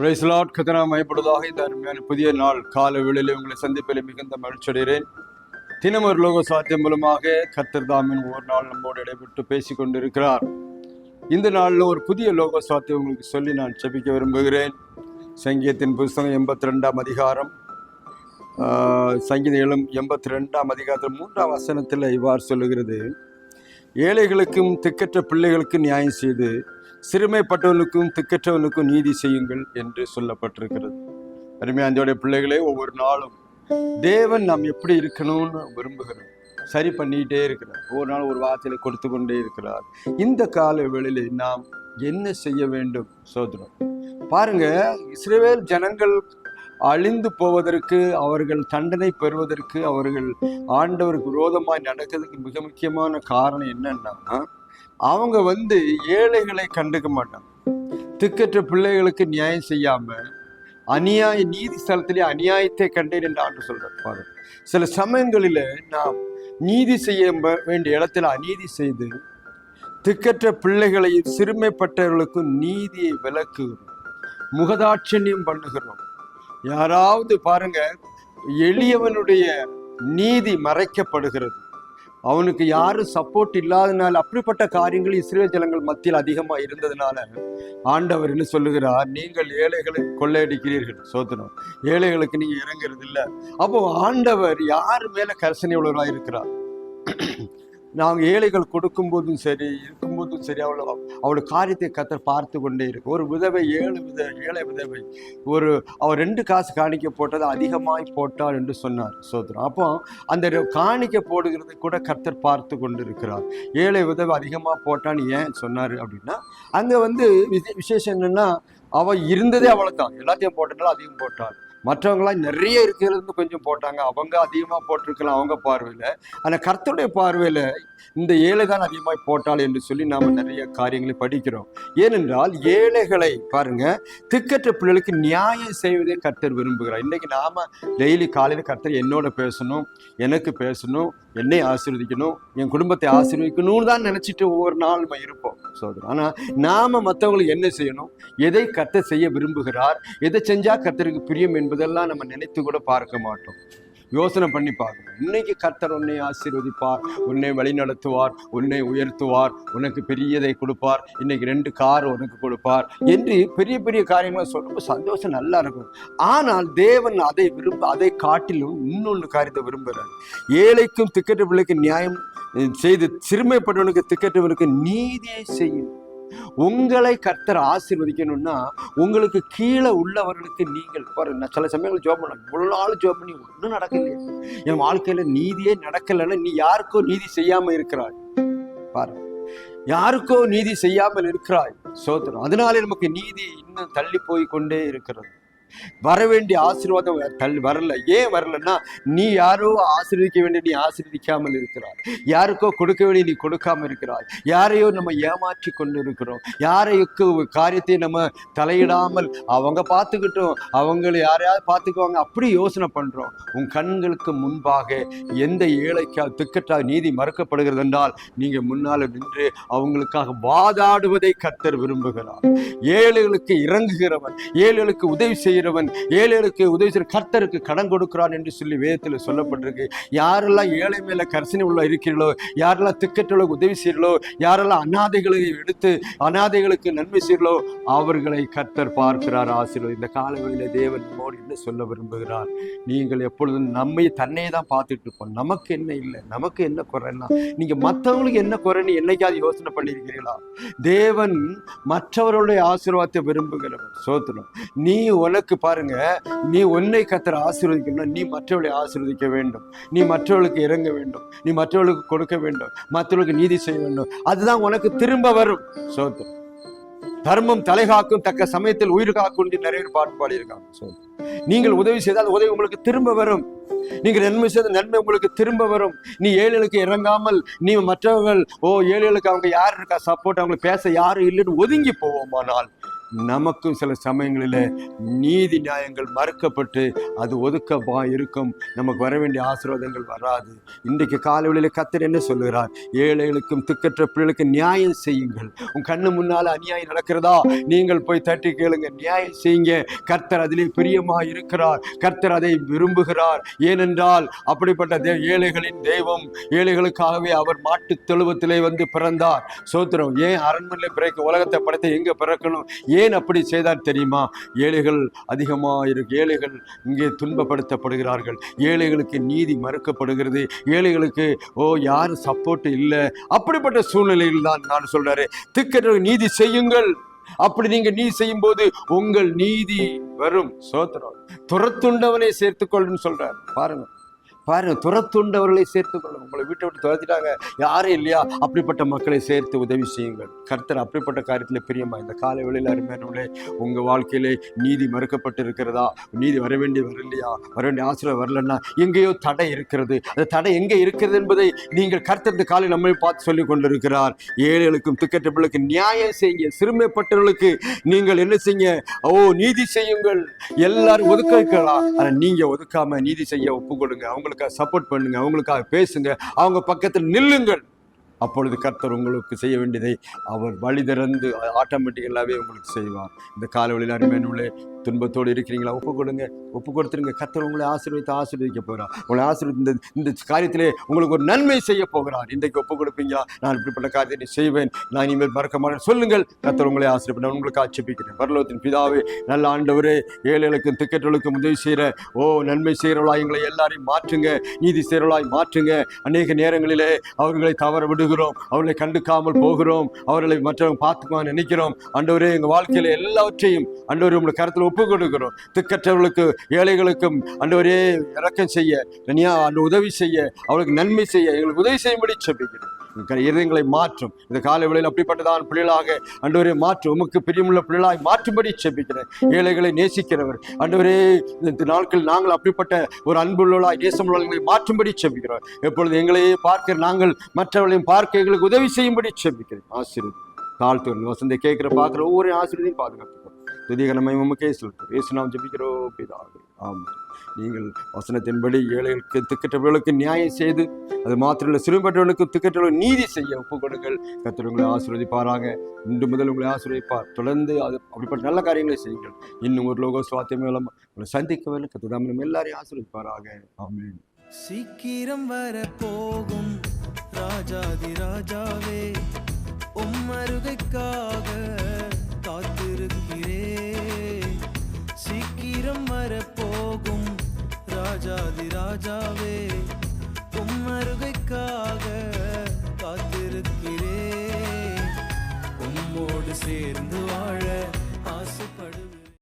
பிரைஸ்லாட் கதனா மயப்படுவதாக இந்த அருமையான புதிய நாள் கால வேளையிலே உங்களை சந்திப்பில் மிகுந்த மகிழ்ச்சியடைகிறேன் ஒரு லோக சாத்தியம் மூலமாக கத்தர்தாமின் ஒரு நாள் நம்மோடு இடைபெற்று பேசிக் கொண்டிருக்கிறார் இந்த நாளில் ஒரு புதிய லோக சாத்தியம் உங்களுக்கு சொல்லி நான் செபிக்க விரும்புகிறேன். சங்கீதத்தின் புஸ்தகம் எண்பத்தி ரெண்டாம் அதிகாரம் சங்கீதம் எழும் எண்பத்தி ரெண்டாம் அதிகாரத்தில் மூன்றாம் வசனத்தில் இவ்வாறு சொல்லுகிறது. ஏழைகளுக்கும் திக்கற்ற பிள்ளைகளுக்கும் நியாயம் செய்து சிறுமைப்பட்டவனுக்கும் திக்கற்றவனுக்கும் நீதி செய்யுங்கள் என்று சொல்லப்பட்டிருக்கிறது. அருமையாந்தியோடைய பிள்ளைகளே ஒவ்வொரு நாளும் தேவன் நாம் எப்படி இருக்கணும்னு விரும்புகிறோம். சரி பண்ணிட்டே இருக்கிறார். ஒவ்வொரு நாள் ஒரு வார்த்தையில கொடுத்து கொண்டே இருக்கிறார். இந்த கால வேளையிலே நாம் என்ன செய்ய வேண்டும் சோதனம்? பாருங்க இஸ்ரேல் ஜனங்கள் அழிந்து போவதற்கு அவர்கள் தண்டனை பெறுவதற்கு அவர்கள் ஆண்டவருக்கு விரோதமாய் நடக்கிறதுக்கு மிக முக்கியமான காரணம் என்னன்னா அவங்க வந்து ஏழைகளை கண்டுக்க மாட்டாங்க. திக்கற்ற பிள்ளைகளுக்கு நியாயம் செய்யாம அநியாய நீதி ஸ்தலத்திலே அநியாயத்தை கண்டேன் என்று ஆண்டு சொல்றார். பாருங்க. சில சமயங்களில் நாம் நீதி செய்ய வேண்டிய இடத்துல அநீதி செய்து திக்கற்ற பிள்ளைகளை சிறுமைப்பட்டவர்களுக்கும் நீதியை விளக்குகிறோம். முகதாட்சண்யம் பண்ணுகிறோம். யாராவது பாருங்க எளியவனுடைய நீதி மறைக்கப்படுகிறது. அவனுக்கு யாரும் சப்போர்ட் இல்லாதனால அப்படிப்பட்ட காரியங்கள் இஸ்ரேல் ஜனங்கள் மத்தியில் அதிகமாக இருந்ததுனால ஆண்டவர் என்ன சொல்லுகிறார்? நீங்கள் ஏழைகளை கொள்ளையடிக்கிறீர்கள் சோதனம். ஏழைகளுக்கு நீங்கள் இறங்குறது இல்லை அப்போ ஆண்டவர் யார் மேலே கரிசனை உள்ளவராக இருக்கிறார்? நாங்கள் ஏழைகள் கொடுக்கும்போதும் சரி இருக்கும்போதும் சரி அவளை அவளோட காரியத்தை கத்தர் பார்த்து கொண்டே இருக்கு. ஒரு விதவை ஏழு வித ஏழை விதவை. ஒரு அவர் ரெண்டு காசு காணிக்க போட்டதை அதிகமாய் போட்டார் என்று சொன்னார் சோதரம் அப்போ அந்த காணிக்க போடுகிறது கூட கர்த்தர் பார்த்து கொண்டு இருக்கிறார் ஏழை விதவை அதிகமாக போட்டான்னு ஏன் சொன்னார் அப்படின்னா அங்கே வந்து விசே- விசேஷம் என்னென்னா அவள் இருந்ததே அவ்வளோதான் எல்லாத்தையும் போட்டனால அதிகம் போட்டாள். மற்றவங்களாம் நிறைய இருக்கிறது கொஞ்சம் போட்டாங்க. அவங்க அதிகமாக போட்டிருக்கலாம் அவங்க பார்வையில். ஆனால் கர்த்தருடைய பார்வையில் இந்த ஏழை தான் அதிகமாக போட்டாள் என்று சொல்லி நாம் நிறைய காரியங்களை படிக்கிறோம். ஏனென்றால் ஏழைகளை பாருங்க திக்கற்ற பிள்ளைகளுக்கு நியாயம் செய்வதே கர்த்தர் விரும்புகிறார். இன்றைக்கி நாம் டெய்லி காலையில் கர்த்தர் என்னோட பேசணும் எனக்கு பேசணும் என்னை ஆசீர்வதிக்கணும் என் குடும்பத்தை ஆசீர்வதிக்கணும்னு தான் நினச்சிட்டு ஒவ்வொரு நாள் நம்ம இருப்போம் சோதரம் ஆனால் நாம் மற்றவங்களுக்கு என்ன செய்யணும்? எதை கர்த்தர் செய்ய விரும்புகிறார்? எதை செஞ்சால் கர்த்தருக்கு பிரியம் என்பதெல்லாம் நம்ம நினைத்து கூட பார்க்க மாட்டோம். யோசனை பண்ணி பார்க்கணும். இன்னைக்கு கர்த்தர் உன்னை ஆசீர்வதிப்பார் உன்னை வழிநடத்துவார் உன்னை உயர்த்துவார் உனக்கு பெரியதை கொடுப்பார் இன்னைக்கு ரெண்டு கார் உனக்கு கொடுப்பார் என்று பெரிய பெரிய காரியங்களை சொல்லும்போது சந்தோஷம் நல்லா இருக்கும். ஆனால் தேவன் அதை விரும்ப அதை காட்டிலும் இன்னொன்று காரியத்தை விரும்புகிறார். ஏழைக்கும் திக்கற்ற பிள்ளைக்கு நியாயம் செய்து சிறுமைப்பட்டவனுக்கு திக்கற்றவனுக்கு நீதியை செய்யும். உங்களை கர்த்தர் ஆசீர்வதிக்கணும்னா உங்களுக்கு கீழே உள்ளவர்களுக்கு நீங்கள் பாருங்க நான் சில சமயங்கள் ஜோப் பண்ண இவ்வளோ நாள் ஜோப் பண்ணி ஒன்றும் நடக்கலையே. என் வாழ்க்கையில நீதியே நடக்கலைன்னா நீ யாருக்கோ நீதி செய்யாம இருக்கிறாய். பாரு யாருக்கோ நீதி செய்யாமல் இருக்கிறாய். சோதரம் அதனாலே நமக்கு நீதி இன்னும் தள்ளி போய் கொண்டே இருக்கிறது. வர வேண்டிய ஆசீர்வாதம் தள்ளி வரல. ஏன் வரலன்னா நீ யாரோ ஆசீர்வதிக்க வேண்டிய நீ ஆசீர்வதிக்காமல் இருக்கிறாய். யாருக்கோ கொடுக்க வேண்டிய நீ கொடுக்காம இருக்கிறாய். யாரையோ நம்ம ஏமாற்றி கொண்டு இருக்கிறோம் யாரைக்கு காரியத்தை நம்ம தலையிடாமல் அவங்க பார்த்துக்கிட்டோம். அவங்களை யாரையாவது பார்த்துக்குவாங்க. அப்படி யோசனை பண்றோம். உன் கண்களுக்கு முன்பாக எந்த ஏழைக்கா திக்கட்டால் நீதி மறுக்கப்படுகிறது என்றால் நீங்க முன்னால நின்று அவங்களுக்காக வாதாடுவதை கத்தர் விரும்புகிறார். ஏழைகளுக்கு இறங்குகிறவன் ஏழைகளுக்கு உதவி செய்கிறவன் ஏழைகளுக்கு உதவி செய்கிற கர்த்தருக்கு கடன் கொடுக்கிறான் என்று சொல்லி வேதத்தில் சொல்லப்பட்டிருக்கு. யாரெல்லாம் ஏழை மேல கரிசனை உள்ள இருக்கிறீர்களோ யாரெல்லாம் திக்கற்றவர்களுக்கு உதவி செய்கிறீர்களோ யாரெல்லாம் அனாதைகளை எடுத்து அனாதைகளுக்கு நன்மை செய்கிறீர்களோ அவர்களை கர்த்தர் பார்க்கிறார் ஆசிரியர் இந்த காலவெளியில தேவன் மோடி என்ன சொல்ல விரும்புகிறார். நீங்கள் எப்பொழுதும் நம்மை தன்னையே தான் பார்த்துட்டு இருப்போம். நமக்கு என்ன இல்லை? நமக்கு என்ன குறைன்னா நீங்க மற்றவங்களுக்கு என்ன குறைன்னு என்னைக்காவது யோசனை பண்ணியிருக்கிறீங்களா தேவன் மற்றவர்களுடைய ஆசீர்வாதத்தை விரும்புகிறவர். சோத்திரம். நீ உனக்கு பாருங்க நீ உன்னை கத்துற ஆசீர்வதிக்கணும்னா நீ மற்றவர்களை ஆசீர்வதிக்க வேண்டும். நீ மற்றவர்களுக்கு இறங்க வேண்டும். நீ மற்றவர்களுக்கு கொடுக்க வேண்டும். மற்றவர்களுக்கு நீதி செய்ய வேண்டும். அதுதான் உனக்கு திரும்ப வரும். சோத்திரம். தர்மம் தலைகாக்கும் தக்க சமயத்தில் உயிர் காக்கும் நிறைய பாட்டு பாடியிருக்காங்க. நீங்கள் உதவி செய்தால் உதவி உங்களுக்கு திரும்ப வரும். நீங்கள் நன்மை செய்த நன்மை உங்களுக்கு திரும்ப வரும். நீ ஏழைகளுக்கு இறங்காமல் நீ மற்றவர்கள் ஓ ஏழைகளுக்கு அவங்க யார் இருக்கா சப்போர்ட் அவங்களுக்கு பேச யாரும் இல்லைன்னு ஒதுங்கி போவோமானால் நமக்கும் சில சமயங்களில் நீதி நியாயங்கள் மறுக்கப்பட்டு அது ஒதுக்கப்பா இருக்கும். நமக்கு வர வேண்டிய ஆசீர்வாதங்கள் வராது. இன்றைக்கு காலைவெளியில் கத்தர் என்ன சொல்லுகிறார்? ஏழைகளுக்கும் திக்கற்ற பிள்ளைகளுக்கு நியாயம் செய்யுங்கள். உன் கண்ணு முன்னால் அநியாயம் நடக்கிறதா? நீங்கள் போய் தட்டி கேளுங்க. நியாயம் செய்யுங்க. கர்த்தர் அதிலே பிரியமாக இருக்கிறார். கர்த்தர் அதை விரும்புகிறார். ஏனென்றால் அப்படிப்பட்ட தே ஏழைகளின் தெய்வம் ஏழைகளுக்காகவே அவர் மாட்டுத் தொழுவத்திலே வந்து பிறந்தார். சோத்திரம் ஏன் அரண்மனையில் பிறக்க உலகத்தை படைத்த எங்கே பிறக்கணும்? ஏன் அப்படி செய்தார் தெரியுமா? ஏழைகள் அதிகமாக இருக்கு ஏழைகள் இங்கே துன்பப்படுத்தப்படுகிறார்கள். ஏழைகளுக்கு நீதி மறுக்கப்படுகிறது. ஏழைகளுக்கு ஓ யாரும் சப்போர்ட் இல்லை. அப்படிப்பட்ட சூழ்நிலையில் தான் நான் சொல்றாரு. திக்கற்ற நீதி செய்யுங்கள். அப்படி நீங்க நீதி செய்யும் போது உங்கள் நீதி வரும். சோத்திரம். துரத்துண்டவனை சேர்த்துக்கொள்ளுன்னு சொல்றாரு. பாருங்க. பாருங்க துரத்துண்டவர்களை சேர்த்துக்கொள்ளும் உங்களை வீட்டை விட்டு துரத்திட்டாங்க. யாரும் இல்லையா? அப்படிப்பட்ட மக்களை சேர்த்து உதவி செய்யுங்கள். கர்த்தர் அப்படிப்பட்ட காரியத்தில் பிரியமா இந்த காலை வெளியில் அருமையானவர்களே உங்க வாழ்க்கையிலே நீதி மறுக்கப்பட்டு இருக்கிறதா நீதி வர வேண்டிய வரலையா? வர வேண்டிய ஆசிரியர் வரலன்னா எங்கேயோ தடை இருக்கிறது. அந்த தடை எங்கே இருக்கிறது என்பதை நீங்கள் கர்த்தர் இந்த காலை நம்மை பார்த்து சொல்லி கொண்டிருக்கிறார். ஏழைகளுக்கும் திக்கற்றவர்களுக்கு நியாயம் செய்யுங்க. சிறுமைப்பட்டவர்களுக்கு நீங்கள் என்ன செய்யுங்க? ஓ நீதி செய்யுங்கள். எல்லாரும் ஒதுக்க வைக்கலாம் ஆனா நீங்க ஒதுக்காம நீதி செய்ய ஒப்பு கொடுங்க அவங்களுக்காக சப்போர்ட் பண்ணுங்க அவங்களுக்காக பேசுங்க அவங்க பக்கத்தில் நில்லுங்கள். அப்பொழுது கர்த்தர் உங்களுக்கு செய்ய வேண்டியதை அவர் வழி திறந்து ஆட்டோமேட்டிக்கலாகவே உங்களுக்கு செய்வார். இந்த காலவழியில் அருமையானவர்களே துன்பத்தோடு இருக்கிறீங்களா? ஒப்பு கொடுங்க. ஒப்பு கொடுத்துருங்க. கத்தர் உங்களை ஆசீர்வித்து ஆசீர்வதிக்க போகிறார். உங்களை ஆசீர்வதி இந்த இந்த காரியத்திலே உங்களுக்கு ஒரு நன்மை செய்ய போகிறார். இன்றைக்கு ஒப்பு கொடுப்பீங்களா? நான் இப்படிப்பட்ட காரியத்தை செய்வேன். நான் இனிமேல் மறக்க மாட்டேன் சொல்லுங்கள். கத்தர் உங்களை ஆசீர்வதி நான் உங்களுக்கு ஆட்சேபிக்கிறேன். பரலோகத்தின் பிதாவே நல்ல ஆண்டவரே ஏழைகளுக்கும் திக்கெட்டுகளுக்கும் உதவி செய்கிற ஓ நன்மை செய்கிறவளாய் எங்களை எல்லாரையும் மாற்றுங்க. நீதி செய்கிறவளாய் மாற்றுங்க. அநேக நேரங்களிலே அவர்களை தவற விடுகிறோம். அவர்களை கண்டுக்காமல் போகிறோம். அவர்களை மற்றவங்க பார்த்துக்குமா நினைக்கிறோம். ஆண்டவரே எங்கள் வாழ்க்கையில் எல்லாவற்றையும் ஆண்டவரே உங்களை கருத்தில் ஒப்பு கொடுக்கிறோம். திக்கற்றவர்களுக்கு ஏழைகளுக்கும் ஆண்டவரே இறக்கம் செய்ய தனியா அந்த உதவி செய்ய அவளுக்கு நன்மை செய்ய எங்களுக்கு உதவி செய்யும்படி செபிக்கிறேன் இதயங்களை மாற்றும். இந்த காலை வேளையில் அப்படிப்பட்டதான் பிள்ளைகளாக ஆண்டவரே மாற்றும் உமக்கு பிரியமுள்ள பிள்ளைகளாய் மாற்றும்படி செபிக்கிறேன். ஏழைகளை நேசிக்கிறவர். ஆண்டவரே இந்த நாட்கள் நாங்கள் அப்படிப்பட்ட ஒரு அன்புள்ளவர்களாய் நேசமுள்ளவர்களை மாற்றும்படி செபிக்கிறோம். எப்பொழுது எங்களையே பார்க்க நாங்கள் மற்றவர்களையும் பார்க்க எங்களுக்கு உதவி செய்யும்படி செபிக்கிறேன். ஆசிரியர் தாழ்த்து வசந்தை கேட்கிற பார்க்குற ஒவ்வொரு ஆசிரியரையும் பாதுகாப்பு துதிகரமை உமக்கே சொல்கிறோம். இயேசு நாம் ஜெபிக்கிறோம் பிதாவே. ஆமாம் நீங்கள் வசனத்தின்படி ஏழைகளுக்கு திக்கற்றவர்களுக்கு நியாயம் செய்து அது மாத்திரமல்ல சிறுபற்றவர்களுக்கு திக்கற்றவர்களுக்கு நீதி செய்ய ஒப்பு கொடுங்கள். கத்தர் உங்களை ஆசீர்வதிப்பாராக. இன்று முதல் உங்களை ஆசீர்வதிப்பார். தொடர்ந்து அது அப்படிப்பட்ட நல்ல காரியங்களை செய்யுங்கள். இன்னும் ஒரு லோக சுவாத்தியம் மூலம் உங்களை சந்திக்கவில்லை. கத்துதாமலும் எல்லாரையும் ஆசீர்வதிப்பாராக. ஆமீன். சீக்கிரம் வர போகும் ராஜாதி ராஜாவே உம்மருகைக்காக காத்து ராஜாதி ராஜாவே உம்மருகைக்காக காத்திருக்கிறே உம்மோடு சேர்ந்து வாழ